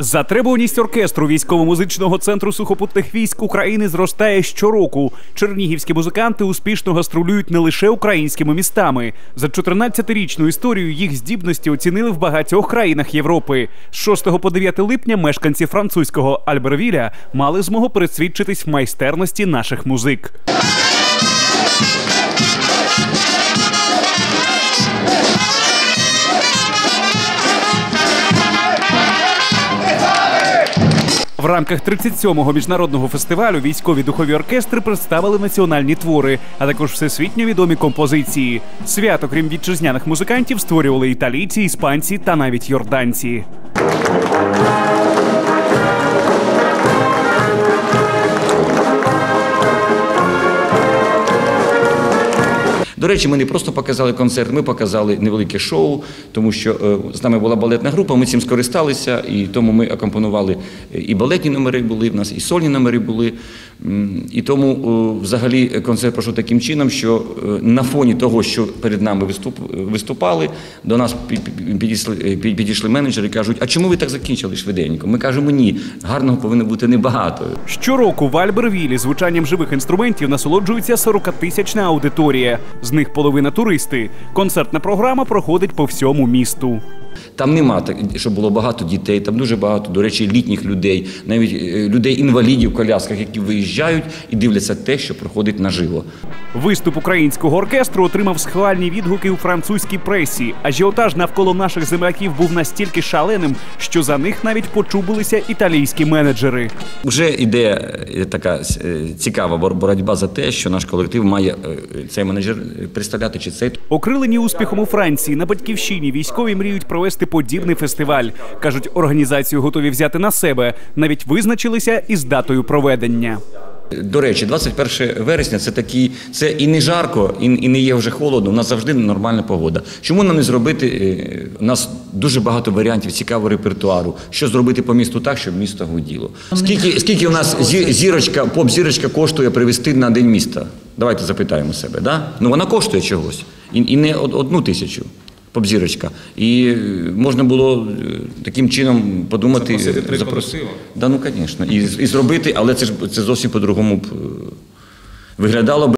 Затребуваність оркестру військово-музичного центру сухопутних військ України зростає щороку. Чернігівські музиканти успішно гастролюють не лише українськими містами. За 14-річну історію їх здібності оцінили в багатьох країнах Європи. З 6 по 9 липня мешканці французького Альбервіля мали змогу пересвідчитись в майстерності наших музик. В рамках 37-го міжнародного фестивалю військові духові оркестри представили національні твори, а також всесвітньо відомі композиції. Свято, крім вітчизняних музикантів, створювали італійці, іспанці та навіть йорданці. До речі, ми не просто показали концерт, ми показали невелике шоу, тому що е, з нами була балетна група, ми цим скористалися, і тому ми акомпонували е, і балетні номери були в нас, і сольні номери були. І тому е, взагалі концерт пройшов таким чином, що на фоні того, що перед нами виступ, виступали, до нас пі- пі- підійшли, підійшли менеджери і кажуть, а чому ви так закінчили швиденько? Ми кажемо, ні, гарного повинно бути небагато. Щороку в Альбервілі звучанням живих інструментів насолоджується 40-тисячна аудиторія. З них половина туристи. Концертна програма проходить по всьому місту. Там нема так, щоб було багато дітей, там дуже багато, до речі, літніх людей, навіть е, людей-інвалідів в колясках, які виїжджають і дивляться те, що проходить наживо. Виступ українського оркестру отримав схвальні відгуки у французькій пресі. Ажіотаж навколо наших земляків був настільки шаленим, що за них навіть почубилися італійські менеджери. Вже йде е, така е, цікава боротьба за те, що наш колектив має цей менеджер представляти чи цей Окрилені успіхом у Франції на батьківщині військові мріють провести подібний фестиваль. кажуть, організацію готові взяти на себе. Навіть визначилися із датою проведення. До речі, 21 вересня це такі, це і не жарко, і, і не є вже холодно. У нас завжди нормальна погода. Чому нам не зробити? е, У нас дуже багато варіантів цікавого репертуару. Що зробити по місту так, щоб місто гуділо? Скільки, скільки у нас зі- зірочка, поп-зірочка коштує привезти на день міста? Давайте запитаємо себе. Да? Ну вона коштує чогось. І, і не одну тисячу. Поп-зірочка. І е, можна було е, таким чином подумати. Запросити три. Да, ну, звісно. І, і зробити, але це ж це зовсім по-другому б е, виглядало б.